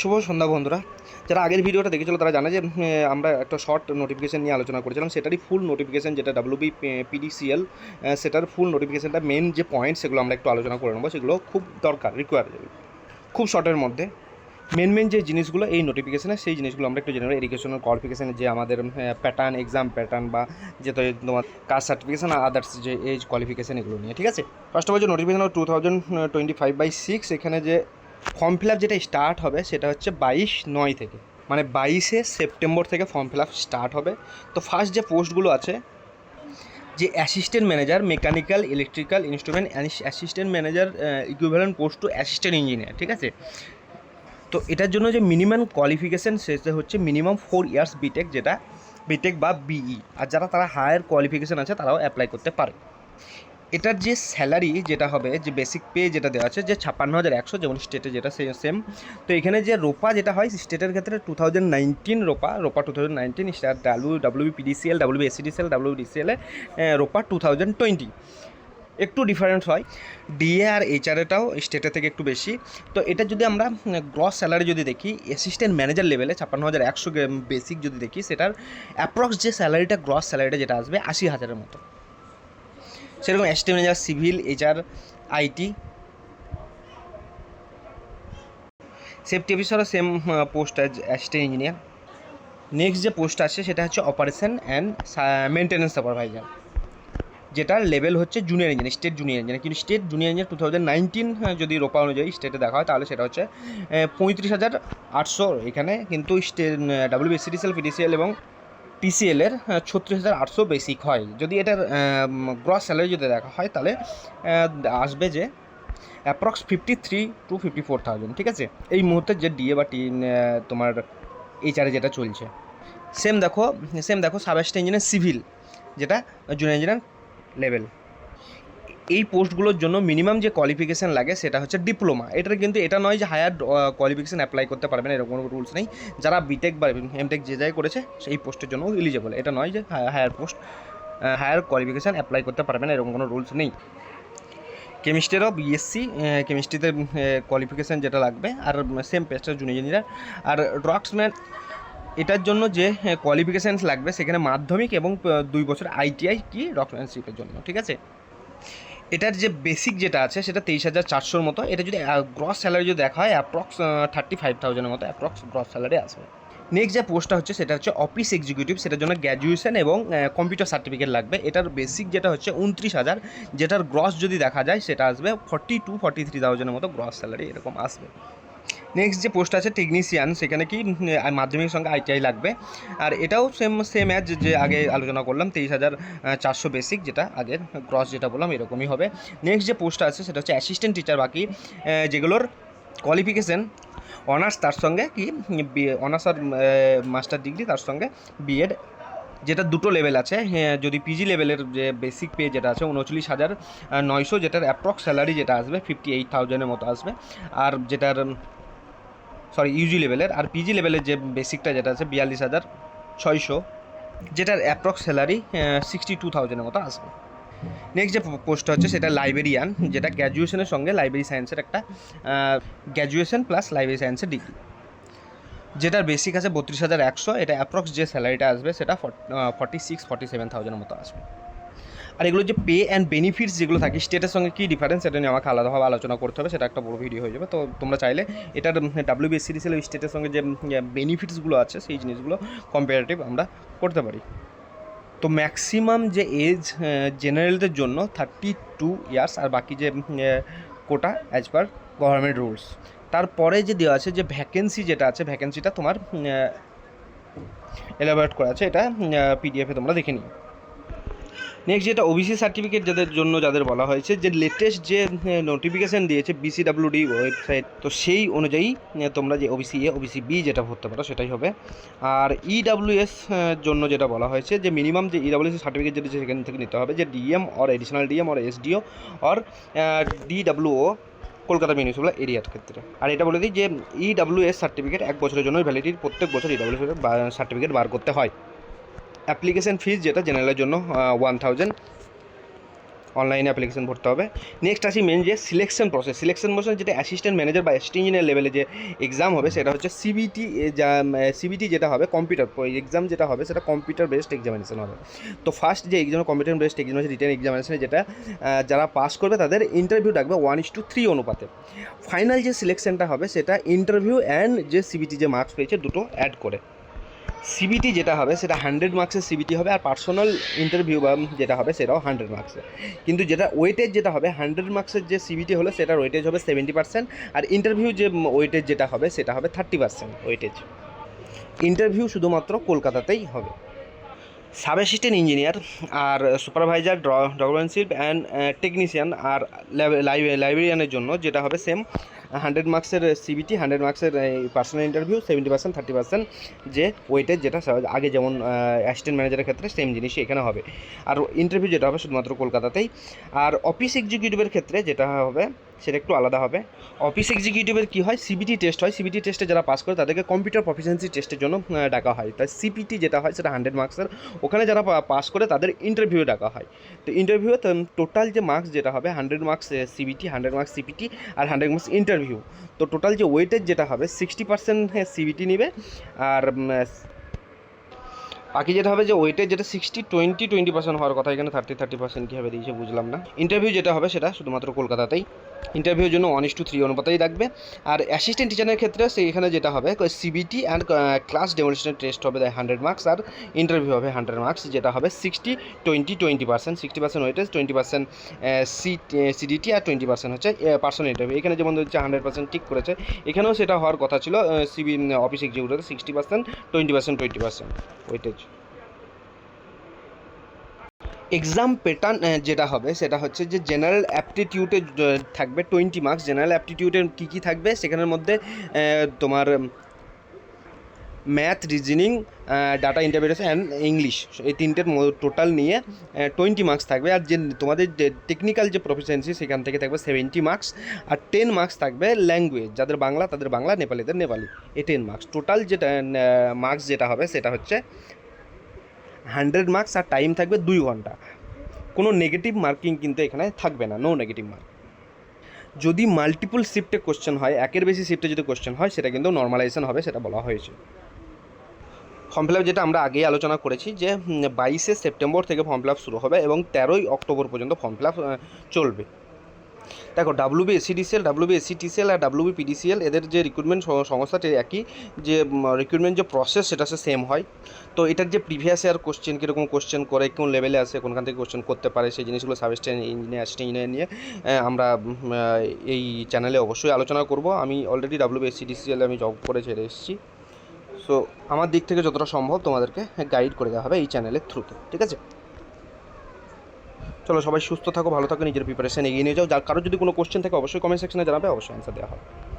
শুভ সন্ধ্যা বন্ধুরা। যারা আগের ভিডিওটা দেখেছিল, তারা জানে যে আমরা একটা শর্ট নোটিফিকেশন নিয়ে আলোচনা করেছিলাম। সেটারই ফুল নোটিফিকেশন যেটা ডাব্লিউবি পিডিসিএল সেটার ফুল নোটিফিকেশনটা মেন যে পয়েন্ট সেগুলো আমরা একটু আলোচনা করে নেব। সেগুলো খুব দরকার রিকোয়ার খুব শর্টের মধ্যে। মেন মেন যে জিনিসগুলো, এই নোটিফিকেশানে সেই জিনিসগুলো আমরা একটু জেনে নেব এডুকেশনাল কোয়ালিফিকেশানে যে আমাদের প্যাটার্ন এক্সাম প্যাটার্ন বা যে তোমার কাস্ট সার্টিফিকেশন আদার্স যে এজ কোয়ালিফিকেশান এগুলো নিয়ে, ঠিক আছে? ফার্স্ট অফ অল যে notification two thousand twenty five by six এখানে যে ফর্ম ফিল আপ যেটা স্টার্ট হবে সেটা হচ্ছে বাইশ নয় থেকে। মানে বাইশে সেপ্টেম্বর থেকে ফর্ম ফিল আপ স্টার্ট হবে। তো ফার্স্ট যে পোস্টগুলো আছে, যে assistant manager mechanical electrical instrument assistant manager equivalent post to assistant engineer ঠিক আছে? তো এটার জন্য যে মিনিমাম কোয়ালিফিকেশান সেটা হচ্ছে minimum four years B Tech যেটা বিটেক বা বিই আর যারা তারা হায়ার কোয়ালিফিকেশান আছে, তারাও অ্যাপ্লাই করতে পারে। এটার যে স্যালারি যেটা হবে, যে বেসিক পে যেটা দেওয়া আছে, যে ছাপ্পান্ন হাজার একশো যেমন স্টেটে যেটা সে সেম তো এখানে যে রোপা যেটা হয় স্টেটের ক্ষেত্রে two thousand nineteen ROPA ROPA two thousand nineteen star W W PDCL W SEDCL ডিসিএলে ROPA two thousand twenty একটু ডিফারেন্স হয়। ডিএ আর এইচআরএটাও স্টেটের থেকে একটু বেশি। তো এটা যদি আমরা গ্রস স্যালারি যদি দেখি অ্যাসিস্ট্যান্ট ম্যানেজার লেভেলে ছাপ্পান্ন হাজার একশো বেসিক যদি দেখি, সেটার অ্যাপ্রক্স যে স্যালারিটা গ্রস স্যালারিটা যেটা আসবে, আশি হাজারের মতো। সেরকম assistant manager civil, HR, IT. Safety অফিসারও same post assistant engineer next যে পোস্ট আছে সেটা হচ্ছে অপারেশন অ্যান্ড মেনটেন্যান্স সুপারভাইজার যেটার লেভেল হচ্ছে junior engineer state junior engineer কিন্তু state junior engineer two thousand nineteen যদি রোপা অনুযায়ী স্টেটে দেখা হয়, তাহলে সেটা হচ্ছে পঁয়ত্রিশ হাজার আটশো, এখানে কিন্তু স্টেট ডাব্লিউবিসিডিসিএল পিডিসিএল এবং টিসিএলের ছত্রিশ হাজার আটশো বেসিক হয়। যদি এটার গ্রস স্যালারি যদি দেখা হয়, তাহলে আসবে যে approx fifty three to fifty four thousand ঠিক আছে? এই মুহূর্তে যে ডিএ বা টি তোমার এইচআরে যেটা চলছে। সেম দেখো সেম দেখো সাব ইঞ্জিনিয়ার সিভিল যেটা জুনিয়র ইঞ্জিনিয়ার লেভেল এই পোস্টগুলোর জন্য মিনিমাম যে কোয়ালিফিকেশান লাগে সেটা হচ্ছে ডিপ্লোমা এটার কিন্তু এটা নয় যে হায়ার কোয়ালিফিকেশান অ্যাপ্লাই করতে পারবে না, এরকম কোনো রুলস নেই। যারা বিটেক বা এমটেক যে যাই করেছে, সেই পোস্টের জন্য এলিজেবল এটা নয় যে higher post higher qualification apply করতে পারবে না, এরকম কোনো রুলস নেই। কেমিস্ট্রিরও বিএসসি কেমিস্ট্রিতে কোয়ালিফিকেশান যেটা লাগবে, আর সেম পেস্টার জুনিয়র আর ড্রাগসম্যান এটার জন্য যে কোয়ালিফিকেশানস লাগবে, সেখানে মাধ্যমিক এবং দুই বছর আইটিআই কি ডক্টরশিপের জন্য, ঠিক আছে? এটার যে বেসিক যেটা আছে, সেটা তেইশ হাজার চারশোর মতো। এটা যদি গ্রস স্যালারি যদি দেখা হয় অ্যাপ্রক্স থার্টি ফাইভ থাউজেন্ডের মতো অ্যাপ্রক্স গ্রস স্যালারি আসবে নেক্সট যে পোস্টটা হচ্ছে, সেটা হচ্ছে অফিস এক্সিকিউটিভ সেটার জন্য গ্র্যাজুয়েশন এবং কম্পিউটার সার্টিফিকেট লাগবে। এটার বেসিক যেটা হচ্ছে উনত্রিশ হাজার, যেটার গ্রস যদি দেখা যায়, সেটা আসবে ফর্টি টু ফর্টি থ্রি থাউজেন্ডের মতো গ্রস স্যালারি এরকম আসবে। নেক্সট যে পোস্ট আছে টেকনিশিয়ান সেখানে কি মাধ্যমিক সঙ্গে আইটিআই লাগবে। আর এটাও সেম সেম অ্যাজ যে আগে আলোচনা করলাম তেইশ হাজার চারশো বেসিক যেটা আগের ক্রস যেটা বললাম এরকমই হবে। নেক্সট যে পোস্টটা আছে সেটা হচ্ছে অ্যাসিস্ট্যান্ট টিচার বাকি যেগুলোর কোয়ালিফিকেশান অনার্স তার সঙ্গে কি অনার্স আর মাস্টার ডিগ্রি তার সঙ্গে বিএড যেটা দুটো লেভেল আছে। হ্যাঁ, যদি পিজি লেভেলের যে বেসিক পে যেটা আছে উনচল্লিশ হাজার নয়শো যেটার অ্যাপ্রক্স স্যালারি যেটা আসবে ফিফটি এইট থাউজেন্ডের মতো আসবে। আর যেটার সরি ইউজি লেভেলের আর পিজি লেভেলের যে বেসিকটা যেটা আছে, বিয়াল্লিশ হাজার ছয়শো, যেটার অ্যাপ্রক্স স্যালারি সিক্সটি টু থাউজেন্ডের মতো আসবে। নেক্সট যে পোস্টটা হচ্ছে, সেটা লাইব্রেরিয়ান যেটা গ্র্যাজুয়েশনের সঙ্গে লাইব্রেরি সায়েন্সের একটা গ্র্যাজুয়েশন প্লাস লাইব্রেরি সায়েন্সের ডিগ্রি যেটার বেসিক আছে বত্রিশ হাজার একশো, এটা অ্যাপ্রক্স যে স্যালারিটা আসবে, সেটা ফর্টি সিক্স ফর্টি সেভেন থাউজেন্ডের মতো আসবে। আর এগুলো যে পে অ্যান্ড বেনিফিটস যেগুলো থাকে স্টেটের সঙ্গে কী ডিফারেন্স সেটা নিয়ে আমাকে আলাদাভাবে আলোচনা করতে হবে, সেটা একটা বড় ভিডিও হয়ে যাবে। তো তোমরা চাইলে এটার ডাব্লিউবিএসসিডিসিএল স্টেটের সঙ্গে যে বেনিফিটসগুলো আছে, সেই জিনিসগুলো কম্পারেটিভ আমরা করতে পারি। তো ম্যাক্সিমাম যে এজ জেনারেলদের জন্য থার্টি টু ইয়ার্স আর বাকি যে quota as per government rules তারপরে যে দেওয়া আছে, যে ভ্যাকেন্সি যেটা আছে ভ্যাকেন্সিটা তোমার এলাবোরেট করা আছে, এটা পিডিএফে তোমরা দেখে নিও। নেক্সট যেটা ওবিসি সার্টিফিকেট যাদের জন্য যাদের বলা হয়েছে, যে লেটেস্ট যে নোটিফিকেশান দিয়েছে বিসিডাব্লিউডি ওয়েবসাইট তো সেই অনুযায়ী তোমরা যে ওবিসি এ ওবিসি বি যেটা ভরতে পারো সেটাই হবে। আর ইডাব্লিউএস জন্য যেটা বলা হয়েছে, যে মিনিমাম যে ইডাব্লিউএস সার্টিফিকেট যেটা সেখান থেকে নিতে হবে, যে DM or additional DM or SDO or DWO Kolkata municipal এরিয়ার ক্ষেত্রে। আর এটা বলে দিই যে ইডাব্লিউএস সার্টিফিকেট এক বছরের জন্য ভ্যালিডিটির প্রত্যেক বছর ইডাব্লিউএস সার্টিফিকেট বার করতে হয়। অ্যাপ্লিকেশন ফিস যেটা জেনারেলের জন্য ওয়ান থাউজেন্ড অনলাইনে অ্যাপ্লিকেশন ভরতে হবে। নেক্সট আসি মেন যে সিলেকশন প্রসেস সিলেকশন প্রসেস যেটা অ্যাসিস্ট্যান্ট ম্যানেজার বা অ্যাসিস্ট্যান্ট ইঞ্জিনিয়ার লেভেলে যে এক্সাম হবে, সেটা হচ্ছে সিবিটি যা সিবিটি যেটা হবে কম্পিউটার এক্সাম যেটা হবে, সেটা কম্পিউটার বেসড এক্সামিনেশন হবে। তো ফার্স্ট যে exam computer based examination written এক্সামিনেশনে যেটা যারা পাস করবে, তাদের ইন্টারভিউ ডাকবে ওয়ান ইস টু থ্রি অনুপাতে। ফাইনাল যে সিলেকশনটা হবে, সেটা ইন্টারভিউ অ্যান্ড যে সিবিটি যে মার্কস পেয়েছে, দুটো অ্যাড করে। সিবিটি যেটা হবে, সেটা হান্ড্রেড মার্কসের সিবিটি হবে আর পার্সোনাল ইন্টারভিউ বা যেটা হবে, সেটাও হান্ড্রেড মার্কসের কিন্তু যেটা ওয়েটেজ যেটা হবে হান্ড্রেড মার্কসের যে সিবিটি হলে, সেটার ওয়েটেজ হবে সেভেন্টি পার্সেন্ট আর ইন্টারভিউ যে ওয়েটেজ যেটা হবে, সেটা হবে থার্টি পার্সেন্ট ওয়েটেজ ইন্টারভিউ শুধুমাত্র কলকাতাতেই হবে। সাব অ্যাসিস্ট্যান্ট ইঞ্জিনিয়ার আর সুপারভাইজার ডকুমেন্টশিপ অ্যান্ড টেকনিশিয়ান আর লাইব্রেরিয়ানের জন্য যেটা হবে সেম হান্ড্রেড মার্কসের সিবিটি হান্ড্রেড মার্কসের personal interview seventy percent thirty percent যে ওয়েটেজ যেটা আগে যেমন অ্যাসিস্ট্যান্ট ম্যানেজারের ক্ষেত্রে সেম জিনিসই এখানে হবে। আর ইন্টারভিউ যেটা হবে শুধুমাত্র কলকাতাতেই। আর অফিস এক্সিকিউটিভের ক্ষেত্রে যেটা হবে, সেটা একটু আলাদা হবে। অফিস এক্সিকিউটিভের কী হয়? সিবিটি টেস্ট হয়। সিবিটি টেস্টে যারা পাস করে, তাদেরকে কম্পিউটার প্রফিসিয়েন্সি টেস্টের জন্য ডাকা হয়। তাই সিপিটি যেটা হয়, সেটা হান্ড্রেড মার্কসের। ওখানে যারা পাস করে, তাদের ইন্টারভিউ ডাকা হয়। তো ইন্টারভিউ টোটাল যে মার্কস যেটা হবে hundred marks CBT hundred marks CPT আর হান্ড্রেড মার্কস ইন্টারভিউ তো টোটাল যে ওয়েটেজ যেটা হবে সিক্সটি পার্সেন্ট সিবিটি নেবে আর বাকি যেটা হবে যে ওয়েটেজ যেটা সিক্সটি টোয়েন্টি টোয়েন্টি পার্সেন্ট হওয়ার কথা, এখানে থার্টি থার্টি পার্সেন্ট কীভাবে দিয়েছে বুঝলাম না। ইন্টারভিউ যেটা হবে সেটা শুধুমাত্র কলকাতাতেই। ইন্টারভিউর জন্য ওয়ান ইস টু থ্রি অনুপাতেই রাখবে আর অ্যাসিস্ট্যান্ট টিচারের ক্ষেত্রে সেইখানে যেটা হবে CBT and class demonstration test হবে হান্ড্রেড মার্কস আর ইন্টারভিউ হবে হান্ড্রেড মার্কস যেটা হবে sixty twenty twenty percent sixty percent weightage twenty percent C CDT আর টোয়েন্টি পার্সেন্ট হচ্ছে পার্সোনাল ইন্টারভিউ এখানে যেমন হচ্ছে হান্ড্রেড পার্সেন্ট ঠিক করেছে, এখানেও সেটা হওয়ার কথা ছিল CB office executive sixty percent twenty percent twenty percent weightage exam pattern যেটা হবে, সেটা হচ্ছে যে জেনারেল অ্যাপটিটিউডে থাকবে টোয়েন্টি মার্কস জেনারেল অ্যাপটিটিউডে কী কী থাকবে? সেখানের মধ্যে তোমার math reasoning data interpretation and English এই তিনটের টোটাল নিয়ে টোয়েন্টি মার্কস থাকবে। আর যে, তোমাদের যে টেকনিক্যাল যে প্রফিসিয়েন্সি সেখান থেকে থাকবে সেভেন্টি মার্কস আর টেন মার্কস থাকবে ল্যাঙ্গুয়েজ যাদের বাংলা, তাদের বাংলা, নেপালিদের নেপালি। এই টেন মার্কস টোটাল যেটা মার্কস যেটা হবে, সেটা হচ্ছে হান্ড্রেড মার্কস আর টাইম থাকবে দুই ঘণ্টা। কোনো নেগেটিভ মার্কিং কিন্তু এখানে থাকবে না নো নেগেটিভ মার্ক যদি মাল্টিপল শিফটে কোশ্চেন হয়, একের বেশি শিফটে যদি কোশ্চেন হয়, সেটা কিন্তু নর্মালাইজেশন হবে, সেটা বলা হয়েছে। ফর্ম ফিল আপ যেটা আমরা আগেই আলোচনা করেছি যে বাইশে সেপ্টেম্বর থেকে ফর্ম ফিল আপ শুরু হবে এবং তেরোই অক্টোবর পর্যন্ত ফর্ম ফিল আপ চলবে। দেখো ডাব্লিউবি এসিডিসিএল ডাব্লিউবি এসিটিসিএল আর ডাব্লিউবি পিডিসিএল এদের যে রিক্রুটমেন্ট সংস্থাটি একই, যে রিক্রুটমেন্ট যে প্রসেস সেটা সে সেম হয়। তো এটার যে প্রিভিয়াস ইয়ার কোশ্চেন কীরকম কোশ্চেন করে, কোন লেভেলে আসে কোনখান থেকে কোশ্চেন করতে পারে, সেই জিনিসগুলো সাবস্টেন ইঞ্জিনিয়ার ইঞ্জিনিয়ার নিয়ে আমরা এই চ্যানেলে অবশ্যই আলোচনা করব। আমি অলরেডি ডাব্লিউবি এসিডিসিএল আমি জব করে ছেড়ে এসেছি। সো আমার দিক থেকে যতটা সম্ভব তোমাদেরকে গাইড করে দেওয়া হবে এই চ্যানেলের থ্রুতে ঠিক আছে? চলো সবাই সুস্থ থাকো, ভালো থাকো, নিজের প্রিপারেশন এগিয়ে নিয়ে যাও। যার কারও যদি কোনো কোশ্চেন থাকে, অবশ্যই কমেন্ট সেকশনে জানাবে, অবশ্যই অ্যান্সার দেওয়া হবে।